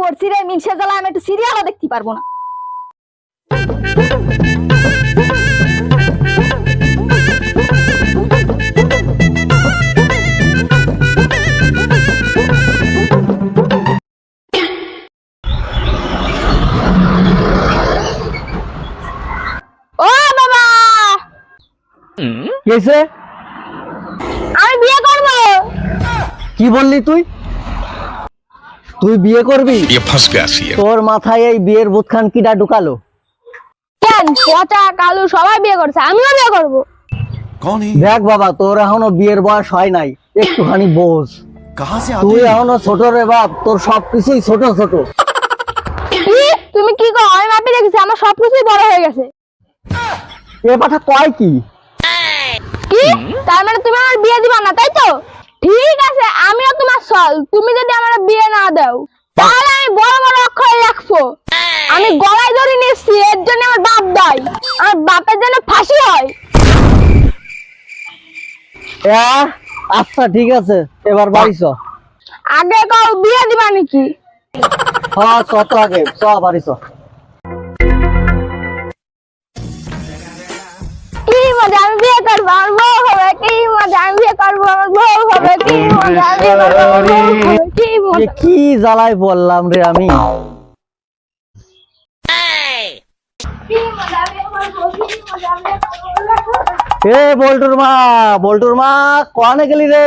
পড়ছি রে মিনসে জ্বালা আমি একটু সিরিয়ালও দেখতে পারব না। ও বাবা! কেসে আমি বিয়ে করব। কি বললি তুই? তুই বিয়ে করবি? তোর মাথায় এই বিয়ের বুতখান কিটা ঢুকালো? কেন? পচা কালু সবাই বিয়ে করছে আমিও বিয়ে করব। দেখ বাবা তোর এখনও বিয়ের বয়স হয় নাই একটুখানি বোঝ। তুই এখনও ছোট রে বাপ তোর সবকিছুই ছোট ছোট। তুমি কি কো আমি ভাবি আমার সবকিছুই বড় হয়ে গেছে। এ কথা কয় কি? কি? তার মানে তুমি আমার বিয়ে দিবা না তাই তো? ঠিক আছে আমিও তোমার সল। তুমি যদি আমার বিয়ে না দাও তাহলে আমি বড় বড় অক্ষরে রাখব। আমি গলায় ধরে নিচ্ছি এর জন্য আমার বাপ দেয়। আমার বাপের জন্য ফাঁসি হয়। আচ্ছা ঠিক আছে এবার বাড়ি চ। আগে কও বিয়ে দিবা নাকি? হ্যাঁ চ তো আগে চ বাড়ি চ। কি মজা আমি বিয়ে করব আমার কি জ্বালায় বললাম রে আমি। এ বল্টুর মা বল্টুর মা কনে গেলি রে?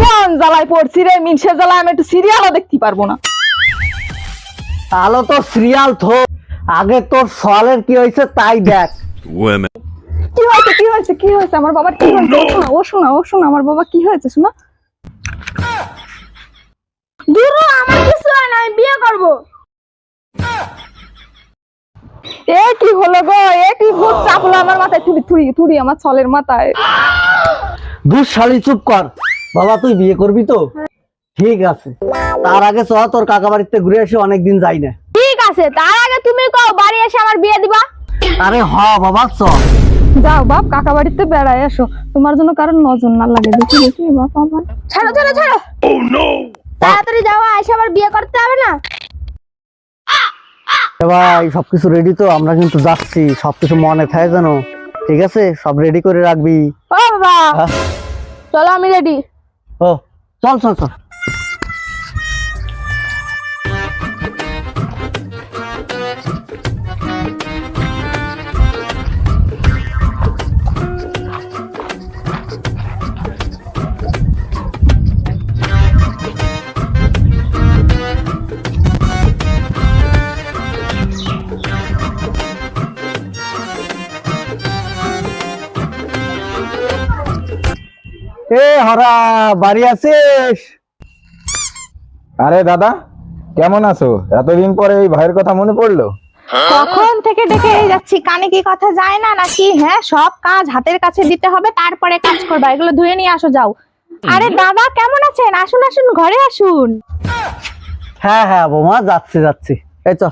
কোন জ্বালায় পড়ছি রে? মিনসে জ্বালায় আমি একটু সিরিয়ালও দেখতে পারব না। তাহলে তো সিরিয়াল থো। আগে তোর সলের কি হয়েছে তাই দেখ। কি হয়েছে কি হয়েছে কি হয়েছে? আমার বাবার কি হয়েছে? ও শোনা ও শোনা ও শোনা আমার বাবা কি হয়েছে শোনা। দূর আমার কিছু হয় না আমি বিয়ে করব। এ কি হলো গো এ কি ভূত চাপলো আমার মাথায়? থুড়ি থুড়ি থুড়ি আমার ছলের মাথায়। দুধ শালি চুপ কর। বাবা তুই বিয়ে করবি তো? ঠিক আছে। তার আগে চ তোর কাকা বাড়িতে ঘুরে এসে অনেকদিন যাই না। ঠিক আছে তার আগে তুমি কও বাড়ি এসে আমার বিয়ে দিবা। আরে হ বাবা চ যাও বাপ কাকা বাড়িতে বেড়ায় এসো। তোমার জন্য কারণ নজর না লাগে দেখি দেখি বাপ আমার। ছাড়ো ছাড়ো ছাড়ো। তাড়াতাড়ি যাওয়া এসে আবার বিয়ে করতে হবে না। ভাই সবকিছু রেডি তো আমরা কিন্তু যাচ্ছি সবকিছু মনে থাকে জানো ঠিক আছে? সব রেডি করে রাখবি। ও বাবা? চলো আমি রেডি ও চল চল চল। এ হরা বাড়ি আছিস? আরে দাদা কেমন আছো? এতদিন পরে এই ভাইয়ের কথা মনে পড়ল? কখন থেকে ডেকে যাচ্ছি? কানে কি কথা যায় না নাকি? হ্যাঁ সব কাজ হাতের কাছে দিতে হবে তারপরে কাজ করবা। এগুলো ধুয়ে নিয়ে আসো যাও। আরে দাদা কেমন আছেন? আসুন আসুন ঘরে আসুন। হ্যাঁ হ্যাঁ বৌমা যাচ্ছি যাচ্ছি। এই চ।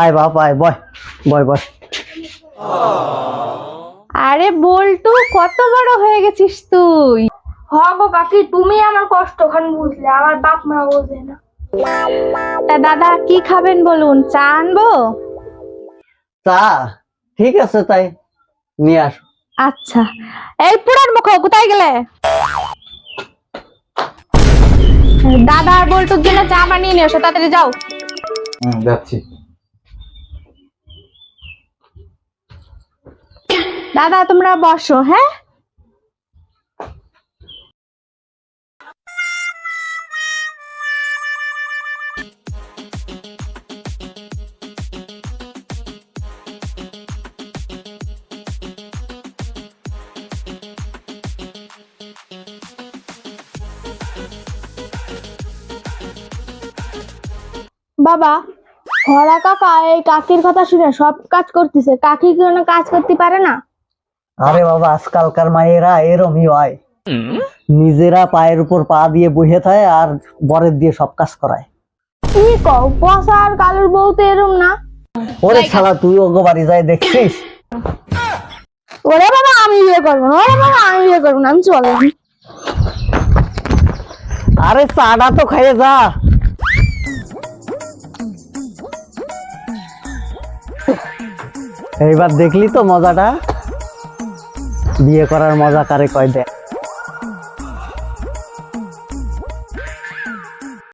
আয় বাপ আয় বয় বয় বয়। আরে বল্টু কত বড় হয়ে গেছিস তুই? হ গো কাকি তুমি আমার কষ্ট খান বুঝলে আমার বাপ মা বোঝে না। তা দাদা কি খাবেন বলুন চা আনব? তা ঠিক আছে তাই নিয়ে আসো। আচ্ছা। এই পুরান মুখ কোথায় গেলে? দাদা আর বল্টুর জন্য চা বানিয়ে নিয়ে এসো তাড়াতাড়ি যাও। হুম যাচ্ছি। দাদা, তোমরা বসো হ্যাঁ? বাবা হরা কাকা, এই কাকির কথা শুনে সব কাজ করতেছে। কাকি কোনো কাজ করতে পারে না? আরে বাবা আজকালকার মায়েরা এরমই হয়। নিজেরা পায়ের উপর পা দিয়ে বসে থাকে আর বরের দিয়ে সব কাজ করায়। কি কও? পয়সা আর কালুর বউ তো এরম না। ওরে শালা তুই ওগো বাড়ি যায় দেখছিস? ওরে বাবা আমি বিয়ে করব না ওরে বাবা আমি বিয়ে করব না আমি চলে আরে চাটা তো খাইয়ে যা। এইবার দেখলি তো মজাটা? বিয়ে করার মজা কারে কয় দেয়?